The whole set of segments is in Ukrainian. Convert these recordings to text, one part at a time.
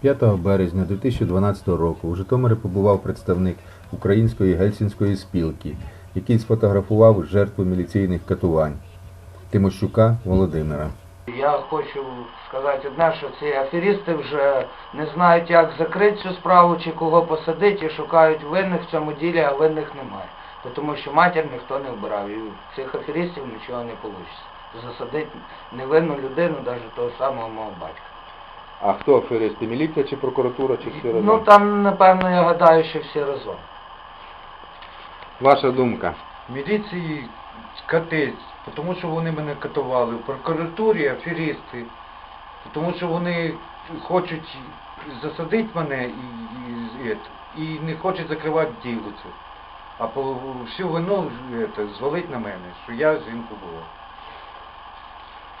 5 березня 2012 року у Житомирі побував представник Української гельсінської спілки, який сфотографував жертву міліційних катувань Тимощука Володимира. Я хочу сказати одне, що ці аферісти вже не знають, як закрити цю справу чи кого посадити і шукають винних в цьому ділі, а винних немає. Тому що матір ніхто не вбирав, і у цих аферістів нічого не вийде. Засадити невинну людину, навіть того самого мого батька. А хто аферисти? Міліція чи прокуратура, чи всі Ну там, напевно, я гадаю, що всі разом. Ваша думка. міліції катець, тому що вони мене катували, в прокуратурі аферісти, тому що вони хочуть засадити мене і, і, і, і не хочуть закривати діло це. А по, всю вину это, звалить на мене, що я жінку була.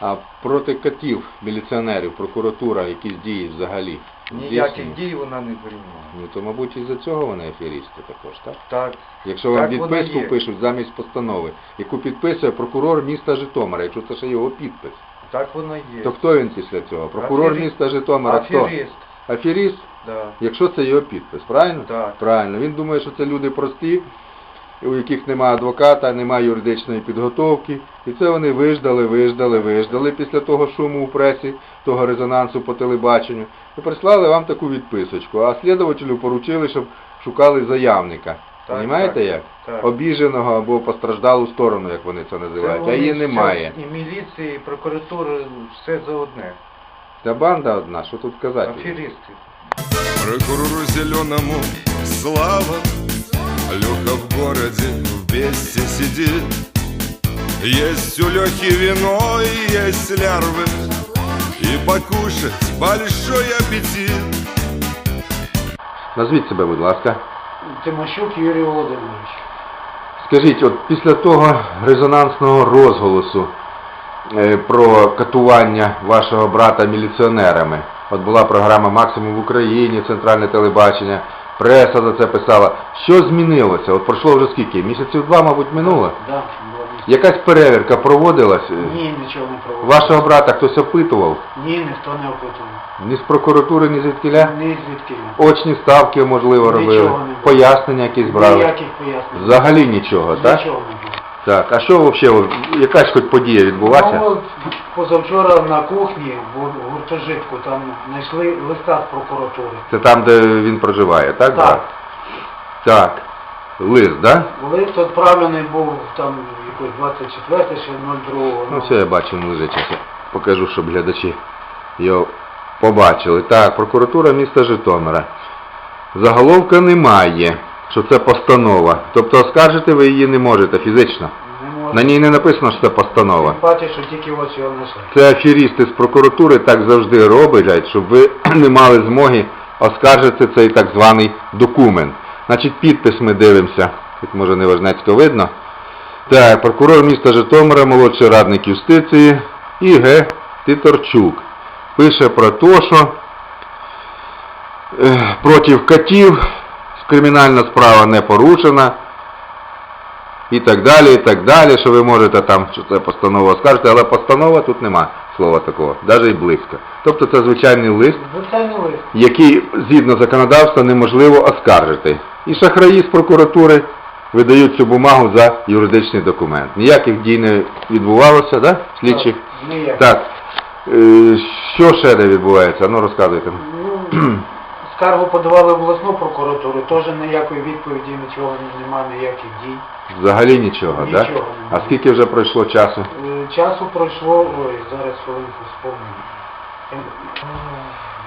А проти котів, міліціонерів, прокуратура, якісь дії взагалі? Ніяких дій вона не приймала. Ну то, мабуть, із-за цього вони аферісти також, так? Так, Якщо вам Так відписку пишуть замість постанови, яку підписує прокурор міста Житомира, якщо це ще його підпис, так воно є. то хто він після цього? Прокурор Аферіст. міста Житомира хто? Аферіст, Аферіст? да. Якщо це його підпис, правильно? Так. Правильно. Він думає, що це люди прості, у яких немає адвоката, немає юридичної підготовки. І це вони виждали, виждали, виждали після того шуму у пресі, того резонансу по телебаченню. І прислали вам таку відписочку. А слідователю поручили, щоб шукали заявника. Так, Понімаєте так, як? так. Обіженого або постраждалу сторону, як вони це називають. а її немає. І міліції, і прокуратури, все за одне. Та банда одна, що тут казати? Аферисти. Прокурору зеленому слава Леха в городе вместе сидит Есть у Лехи вино и есть лярвы И покушать большой аппетит Назвіть себе, будь ласка. Тимощук Юрій Володимирович. Скажіть, от після того резонансного розголосу е, про катування вашого брата міліціонерами, от була програма Максимум в Україні, центральне телебачення, преса за це писала. Що змінилося? От пройшло вже скільки? Місяців два, мабуть, минуло? Да, було Якась перевірка проводилась? Ні, нічого не проводив. Вашого брата хтось опитував? Ні, ніхто не опитував. Ні з прокуратури, ні звідкіля? Ні звідки. Очні ставки, можливо, Нічого робили? не було. Пояснення якісь брали? Ніяких пояснень. Взагалі нічого, так? Нічого не було. Так, а що взагалі, якась хоч подія відбулася? Ну, позавчора на кухні в гуртожитку там знайшли листа з прокуратури. Це там, де він проживає, так? Так. Так. Лист, да? Лист відправлений був там якось 24 ще 02 Ну все я бачу, він лежить. Покажу, щоб глядачі його побачили. Так, прокуратура міста Житомира. Заголовка немає, що це постанова. Тобто оскаржити ви її не можете фізично. На ній не написано, що це постанова. Тим що тільки ось його знайшли. Це аферісти з прокуратури так завжди роблять, щоб ви не мали змоги оскаржити цей так званий документ. Значить, підпис ми дивимося. Тут може неважнецько видно. Так, прокурор міста Житомира, молодший радник юстиції І.Г. Титорчук. Пише про те, що е, проти котів кримінальна справа не порушена і так далі, і так далі, що ви можете там, що це постанова оскаржити, але постанова тут нема слова такого, навіть і близько. Тобто це звичайний лист, Звичайний лист. який згідно законодавства неможливо оскаржити. І шахраї з прокуратури видають цю бумагу за юридичний документ. Ніяких дій не відбувалося, да, слідчих? Так. Так. Е, Що ще де відбувається? Ну розказуйте. Скаргу подавали в обласну прокуратуру, теж ніякої відповіді, нічого немає, ніяких дій. Взагалі нічого, так? Нічого немає. А скільки вже пройшло часу? Е, Часу пройшло, ой, зараз хвилинку вспомню. Е,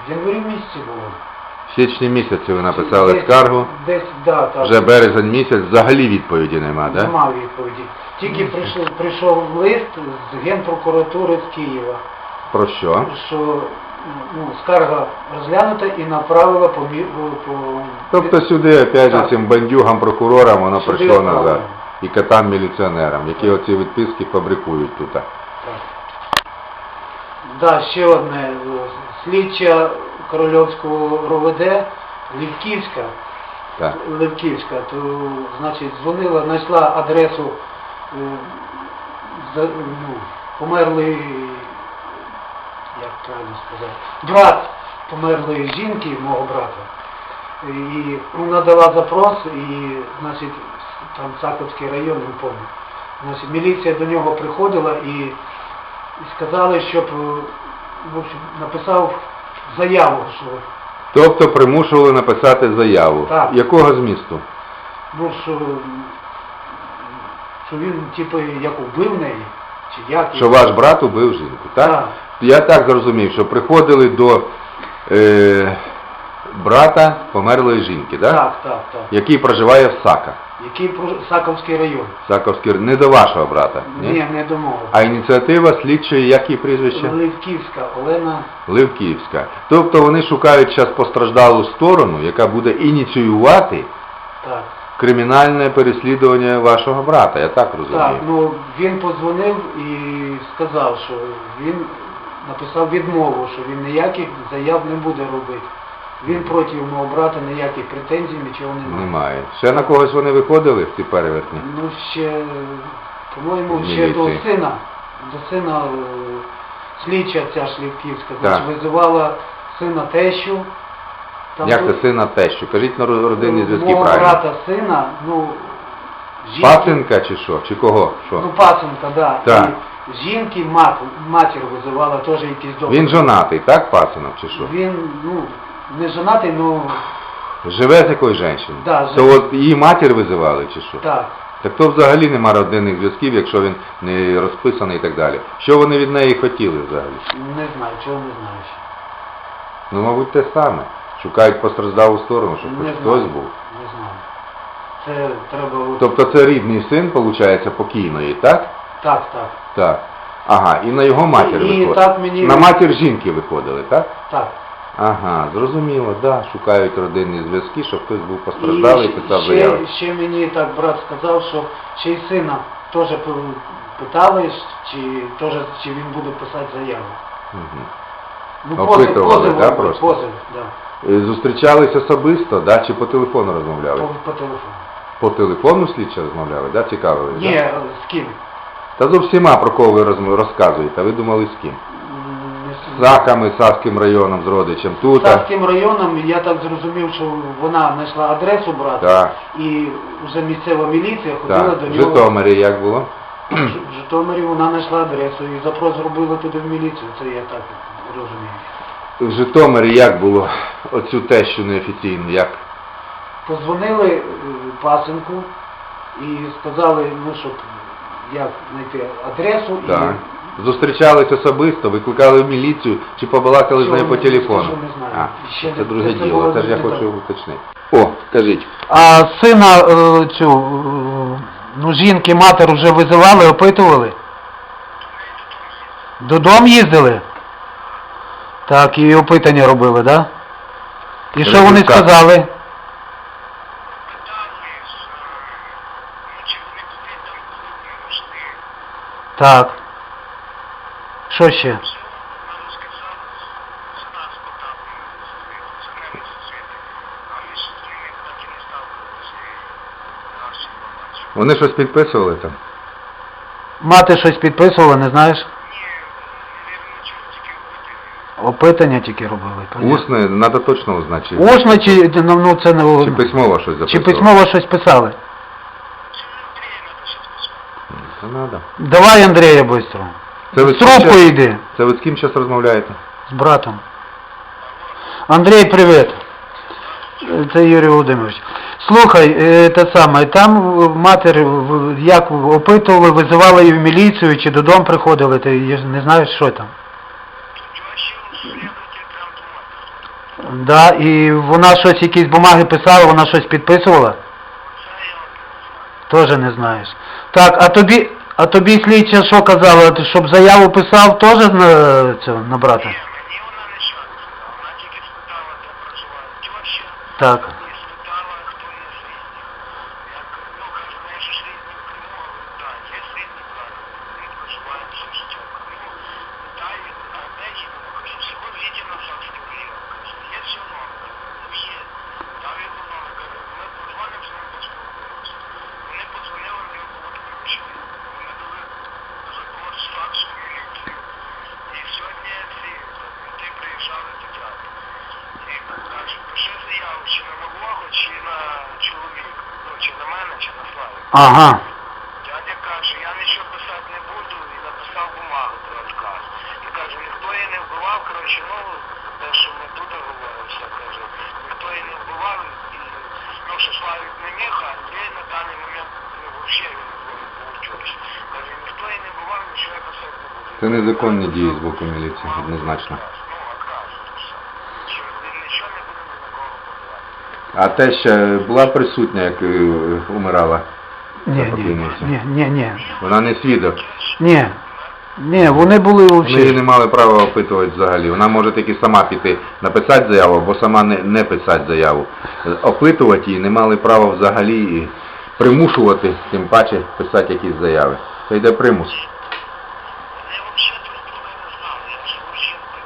В январі місяці було. В січні місяці ви написали Десь- скаргу. Десь, да, так. Вже березень місяць, взагалі відповіді нема, так? Нема відповіді. Тільки прийшов, прийшов лист з Генпрокуратури з Києва, Про що? що ну, скарга розглянута і направила по, мі- по Тобто сюди, опять же, Так. цим бандюгам, прокурорам воно Сюди прийшло відправлено. назад. І котам міліціонерам, які оці відписки фабрикують тут. Так. Да, ще одне. Слідча Корольовського РОВД Лівківська, Так. Левківська, то, значить, дзвонила, знайшла адресу е, за, ну, померлий, як правильно сказати, брат померлої жінки, мого брата. І вона дала запрос, і значить, там Саковський район, не пам'ятаю. Значить, міліція до нього приходила і, сказали, щоб в общем, написав заяву, що, Тобто примушували написати заяву. Так. Якого змісту? ну, що, що він типу як убив неї, чи як. Що ваш брат убив жінку, так? Так. Я так зрозумів, що приходили до е, брата померлої жінки, так? Так, так, так. який проживає в Сака. Який про- Саковський район. Саковський, не до вашого брата. Ні? Ні, не домовив. А ініціатива слідчої, як її прізвище? Ливківська Олена. Ливківська. Тобто вони шукають зараз постраждалу сторону, яка буде ініціювати Так. кримінальне переслідування вашого брата, я так розумію. Так, ну він подзвонив і сказав, що він написав відмову, що він ніяких заяв не буде робити. Він проти мого брата ніяких претензій, нічого немає. Немає. Ще на когось вони виходили ці перевертні? Ну ще, по-моєму, ще до міліції. сина, до сина е, слідча ця Шлівківська, значить, визивала сина тещу. Там Як це сина тещу? Кажіть на ро- родинні зв'язки Мого правильно. брата сина, ну, жінки, Пасенка чи що? Чи кого? Що? ну пасенка, да. Так. Жінки мат, матір визивала теж якісь докази. Він жонатий, так, пасенок, чи що? Він, ну, не женатий, ну, Живе з якоюсь жінкою? Да, То от її матір визивали, чи що? так. Так то взагалі нема родинних зв'язків, якщо він не розписаний і так далі. Що вони від неї хотіли взагалі? Не знаю, чого не знаю ще. Ну, мабуть, те саме. Шукають постраждалу сторону, щоб Не хоч знаю. хтось був. Не знаю. Це треба... от- Тобто це рідний син, виходить, покійної, так? Так, так, Так. Ага, і на його матір І виходили. так мені- На матір жінки виходили, так? так. Ага, зрозуміло, да, шукають родинні зв'язки, щоб хтось був постраждалий і ще- писав заяву. ще, ще мені так брат сказав, що ще й сина теж пи- питали, чи, теж, чи він буде писати заяву. Угу. Ну, Опитували, да, просто? позив, да, Е, Зустрічались особисто, да, чи по телефону розмовляли? по, по телефону. По телефону слідчі розмовляли, да, цікавили? Ні, Да? з ким? Та зо всіма, про кого ви розказуєте, а ви думали з ким? З Саками, Савським районом, з родичем, тут. а? Царським районом я так зрозумів, що вона знайшла адресу брата, Так, і вже місцева міліція ходила так. до В нього. Житомирі як було? В в Житомирі вона знайшла адресу і запрос зробила туди в міліцію, це я так розумію. В Житомирі як було оцю тещу неофіційну, як? Позвонили е, пасенку і сказали, ну, щоб як знайти адресу Так. Зустрічались особисто, викликали в міліцію, чи побалакали з нею по телефону? скажу, не знаю. А, Ще це не- друге це діло, було це ж я не хочу уточнити. О, скажіть. А сина е, цю, е, ну, жінки, матер вже визивали, опитували? Додому їздили? Так, і опитання робили, так? Да? І що вони Результат. сказали? Так. Що ще? Вони щось підписували там? Мати щось підписувала, не знаєш? Опитання тільки робили. понятно. Усне, треба точно узнати. Чи, Усно чи, ну, ну, це не... чи письмово щось Чи письмово щось писали? Це. Давай Андрія быстро. Це ви З з ким йди. Це ви з ким зараз розмовляєте? З братом. Андрій, привіт. Е, Це Юрій Володимирович. Слухай, е, те саме, там е, матір в- як опитували, визивали її в міліцію чи додому приходили, ти не знаєш, що там? Да, і вона щось, якісь бумаги писала, вона щось підписувала? Тоже не знаєш. Так, а тобі, а тобі слідча що казала, Ти щоб заяву писав теж на, цього, на брата? Мені вона не шатка, вона тільки спитала, де проживає теща, Так. і спитала, хто є рідні. Як, ну, каже, в неї ж рідні в Криму, а говорю, так, є рідні, каже, він проживає в Шостяк. Ну, питаю, а де їде? Кажу, село Відіно, Савський район. Кажу, є все номер? Ну, є. Дав його номер, каже, ми подзвонимо, з ним поспілкуємося. Вони подзвонили, в нього було підключення. Вони дали запрос факсу в міліцію. І сьогодні ці ти приїжджали до дяти. мене чи на Славі. Ага. Дядя каже, я нічого писати не буду і написав бумагу про відказ. І каже, ніхто її не вбивав, коротше, ну, те, що ми тут говоримо, все, каже, ніхто її не вбивав, і, ну, що Славік не міг, а Андрій на даний момент, ну, взагалі він був учусь. Каже, ніхто її не вбивав, нічого я писати не буду. Це незаконні дії з боку міліції, однозначно. Ну, якраз, все. Що він нічого не буде ні на кого. А те ще була присутня, як умирала? Ні, ні, ні, ні. Вона не свідок. Ні. Ні, вони були Вони її не мали права опитувати взагалі. Вона може тільки сама піти написати заяву, або сама не, не писати заяву. Опитувати її не мали права взагалі і примушувати, тим паче, писати якісь заяви. Це йде примус. Вони взагалі взагалі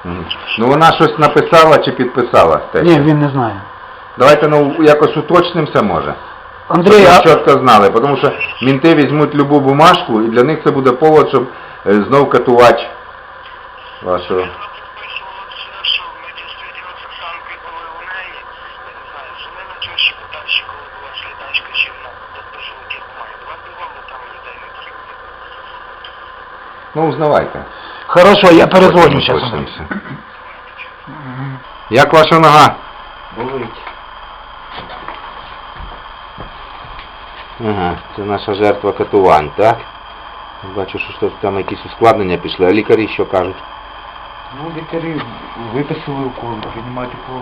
Мгм. Ну вона щось написала чи підписала? те? Ні, він не знає. Давайте ну якось уточнимося може. Андрій, Щоб а... чітко знали, тому що мінти візьмуть любу бумажку і для них це буде повод, щоб е, знов катувати вашого. Ну, узнавайте. Хорошо, я перезвоню зараз. Як ваша нога? Болить. Ага, це наша жертва катувань, так? Бачу, що щось там якісь ускладнення пішли, а лікарі що кажуть? Ну, лікарі виписали укол, приймають укол.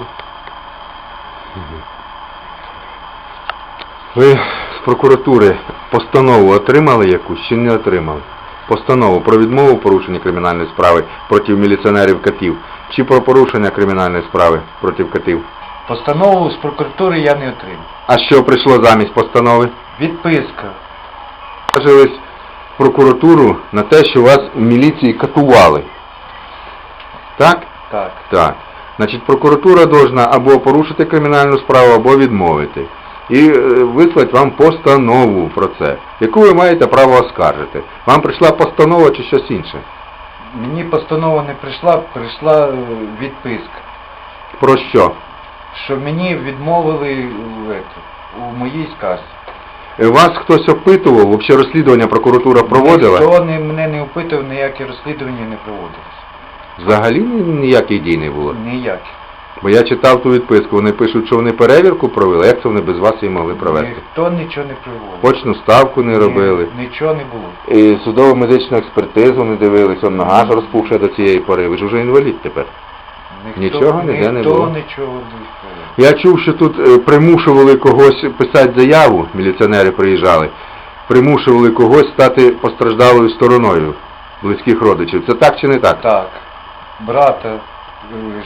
Ви з прокуратури постанову отримали якусь чи не отримали? Постанову про відмову порушення кримінальної справи проти міліціонерів катів чи про порушення кримінальної справи проти катів? Постанову з прокуратури я не отримав. А що прийшло замість постанови? Відписка. Скаржились прокуратуру на те, що вас в міліції катували. Так? Так. Так. Значить, прокуратура должна або порушити кримінальну справу, або відмовити. І е, вислати вам постанову про це, яку ви маєте право оскаржити. Вам прийшла постанова чи щось інше? Мені постанова не прийшла, прийшла е, відписка. Про що? Що мені відмовили в ето, у моїй скарзі. Е, Вас хтось опитував, взагалі розслідування прокуратура проводила? Ніхто не, мене не опитав, ніякі розслідування не проводились. Взагалі ні- ніяких дій не було. Ніякі. Бо я читав ту відписку, вони пишуть, що вони перевірку провели, як це вони без вас її могли провести? Ніхто нічого не проводив. Почну ставку не робили. Ні, нічого не було. І судово медичну експертизу не дивились, он нога ж розпухша до цієї пори. Ви ж вже інвалід тепер. Нічого ніде не було? нічого не. Я чув, що тут е, примушували когось писати заяву, міліціонери приїжджали, примушували когось стати постраждалою стороною близьких родичів. Це так чи не так? Так. Брата е,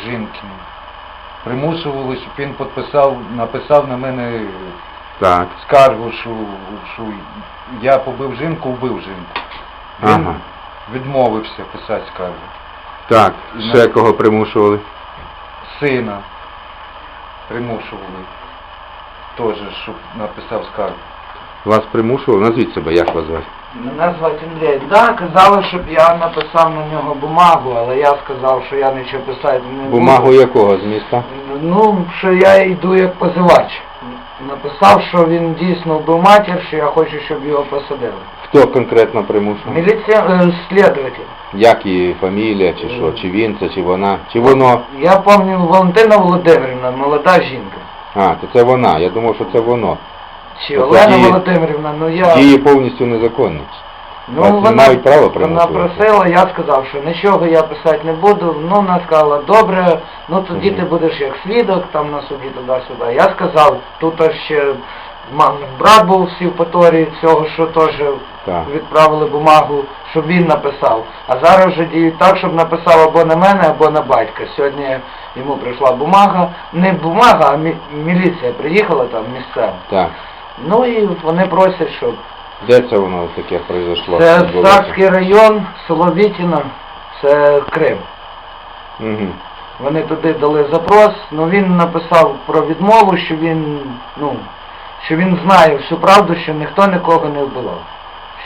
жінки примусували, щоб він підписав, написав на мене Так. скаргу, що, що я побив жінку, вбив жінку. Він Ага. відмовився писати скаргу. Так. Ще кого примушували? Сина примушували теж, щоб написав скаргу. Вас примушували? Назвіть себе, як вас звати? Мене звати Андрій. Да, казали, щоб я написав на нього бумагу, але я сказав, що я нічого писати не буду. Бумагу якого з міста? Ну, що я йду як позивач. Написав, що він дійсно вбив матір, що я хочу, щоб його посадили. Хто конкретно примушував? Міліція, е, слідователь. Як її фамілія, чи що? Чи він це, чи вона? Чи воно? Я пам'ятаю Валентина Володимирівна, молода жінка. А, то це вона. Я думав, що це воно. Чи Тобто Олена дії- Володимирівна, ну я... Дії повністю незаконні. Ну, Вас не вона, мають права вона примушувати. просила, я сказав, що нічого я писати не буду. Ну, вона сказала, добре, ну тоді ти будеш як свідок там на суді туди-сюди. Я сказав, тут аж ще мамин брат був в Сівпаторії цього, що теж Так. відправили бумагу, щоб він написав. А зараз вже діють так, щоб написав або на мене, або на батька. Сьогодні йому прийшла бумага, не бумага, а мі- міліція приїхала там місцева. Так. Ну і вони просять, щоб Де це воно таке произошло? це? Сарський район, село Вітіно, це Крим. Мгм. Вони туди дали запрос, але він написав про відмову, що він, ну, що він знає всю правду, що ніхто нікого не вбивав.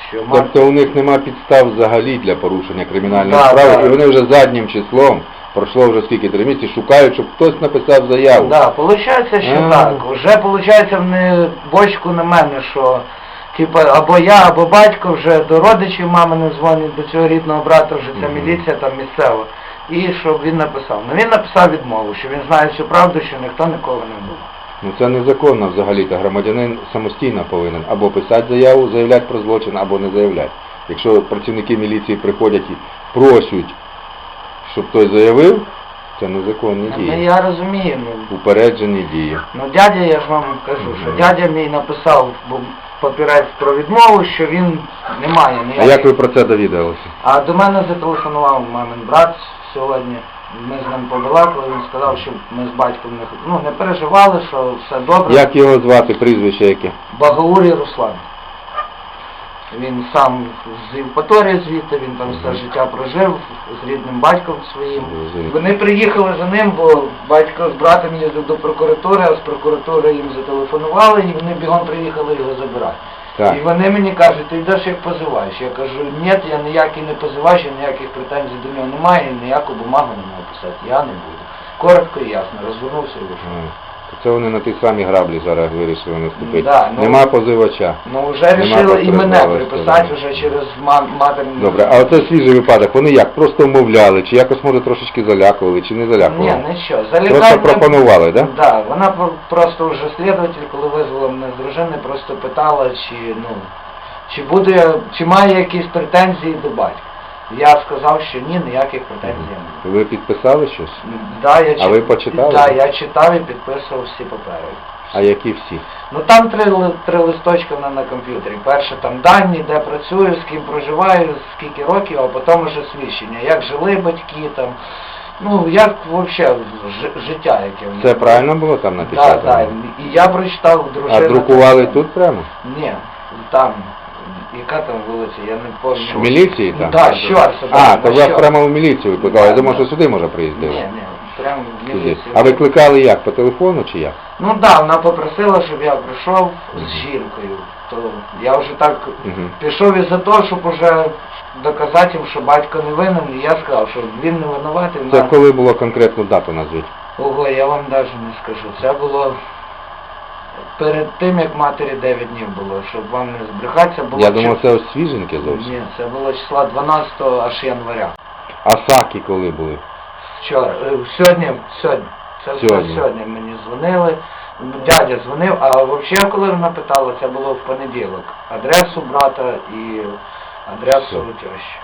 Що мат... Тобто у них нема підстав взагалі для порушення кримінальної Да, справи, да. і вони вже заднім числом Пройшло вже скільки, три місяці, шукають, щоб хтось написав заяву. Да, получається, що А. так. Вже получається вони бочку на мене, що типа або я, або батько вже до родичів мами не дзвонять, до цього рідного брата вже ця Мгм. міліція там місцева. І щоб він написав. Ну він написав відмову, що він знає всю правду, що ніхто нікого не був. Ну це незаконно взагалі, та громадянин самостійно повинен або писати заяву, заявляти про злочин, або не заявляти. Якщо працівники міліції приходять і просять, щоб хтось заявив, це незаконні Ну, дії. я розумію, ну, Упереджені дії. ну дядя, я ж вам кажу, що дядя мій написав папірець про відмову, що він не має А ніяких. як ви про це довідалися? А до мене зателефонував мамин брат сьогодні. Ми з ним побалакали, він сказав, що ми з батьком не, ну, не переживали, що все добре. Як його звати, прізвище яке? Багаурій Руслан. Він сам з Євпаторії звідти, він там все життя прожив з рідним батьком своїм. Вони приїхали за ним, бо батько з братом їздив до прокуратури, а з прокуратури їм зателефонували і вони бігом приїхали його забирати. Так. І вони мені кажуть, ти йдеш як позиваєш. Я кажу, ні, я ніякий не позиваєш, я ніяких претензій до нього немає, і ніяку бумагу не можу писати, я не буду. Коротко і ясно, розвернувся і вийшов. Це вони на ті самі граблі зараз вирішили наступити. Да, ну- Нема позивача. Ну вже вирішили і мене приписати вже через ма- матерні. Добре, а оце свіжий випадок, вони як? Просто вмовляли, чи якось може трошечки залякували, чи не Ні, залякували? нічого. Просто пропонували, так? Да? Да, вона просто вже слідователь, коли визвала мене з дружини, просто питала, чи ну чи буде, чи має якісь претензії до батька. Я сказав, що ні, ніяких претензій немає. Ви підписали щось? Да, я А чит- ви почитали? Да, я читав і підписував всі папери. А які всі? Ну там три, ли- три листочки в мене на комп'ютері. Перше там дані, де працюю, з ким проживаю, скільки років, а потім вже свідчення. Як жили батьки там. Ну, як взагалі життя, яке в них. Все правильно було там Да, напечатано? да. І я прочитав дружина. А друкували тут прямо? Ні, там. Яка там вулиця, я не пам'ятаю. В міліції там? Да, Щорса, да, А, то Щорса. прямо в міліцію викликали. Я думав, що сюди може Ні, приїздили. ні, прямо в Сюди. міліцію. А викликали як? По телефону чи як? Ну так, да, вона попросила, щоб я прийшов з жінкою. То я вже так Мгм. пішов із-за того, щоб уже доказати їм, що батько не винен, і я сказав, що він не винуватий. Це вона- коли було конкретну дату назвіть? Ого, я вам навіть не скажу. Це було перед тим, як матері 9 днів було, щоб вам не збрехатися, було Я думав, це ось свіженьке зовсім. Ні, це було числа 12 аж января. А саки коли були? Вчора, е, сьогодні, сьогодні. Це Сьогодні. сьогодні мені дзвонили. Дядя дзвонив, а взагалі, коли вона питала, це було в понеділок. Адресу брата і адресу тещі.